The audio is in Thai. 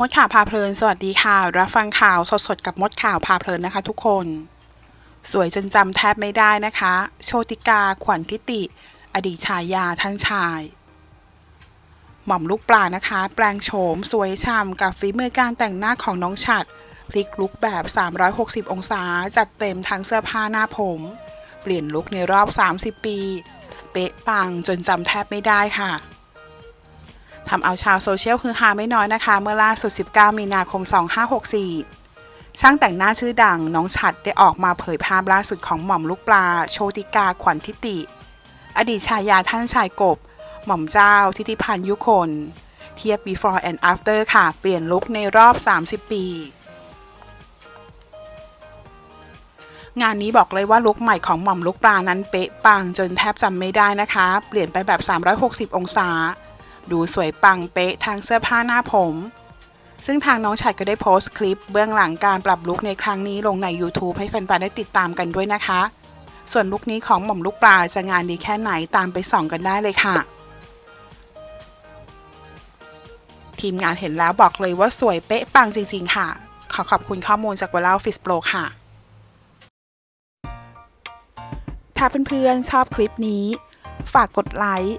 มดข่าวพาเพลิน สวัสดีค่ะ รับฟังข่าวสดๆ กับมดข่าวพาเพลินนะคะทุกคน สวยจนจำแทบไม่ได้นะคะ โชติกาขวัญทิติ อดีตชายาท่านชาย หม่อมลูกปลานะคะ แปลงโฉม สวยช่ำกับฝีมือการแต่งหน้าของน้องฉัดพลิกลุกแบบ 360 องศา จัดเต็มทั้งเสื้อผ้าหน้าผม เปลี่ยนลุคในรอบ 30 ปี เป๊ะปังจนจำแทบไม่ได้ค่ะ ทำเอาชาวโซเชียลฮือฮาไม่น้อยนะคะ เมื่อล่าสุด 19 มีนาคม 2564 ช่างแต่งหน้าชื่อดังน้องฉัดได้ออกมาเผยภาพล่าสุดของหม่อมลูกปลา โชติกาขวัญทิติ อดีตชายาท่านชายกบ หม่อมเจ้าทิติพันยุคน เทียบ before and after ค่ะ เปลี่ยนลุคในรอบ 30 ปีงานนี้บอกเลยว่าลุคใหม่ของหม่อมลูกปลานั้นเป๊ะปังจนแทบจำไม่ได้นะคะ เปลี่ยนไปแบบ 360 องศา ดูสวยปังเป๊ะทางเสื้อผ้าหน้าผม ซึ่งทางน้องฉัดก็ได้โพสต์คลิปเบื้องหลังการปรับลุคในครั้งนี้ลงใน YouTube ให้แฟนๆได้ติดตามกันด้วยนะคะ ส่วนลุคนี้ของหม่อมลูกปลาจะงานดีแค่ไหนตามไปส่องกันได้เลยค่ะ ทีมงานเห็นแล้วบอกเลยว่าสวยเป๊ะปังจริง ๆ ค่ะ ขอขอบคุณข้อมูลจากว l ล f ฟิสโปรค่ะถ้าเพื่อนๆชอบคลิปนี้ ฝากกดไลค์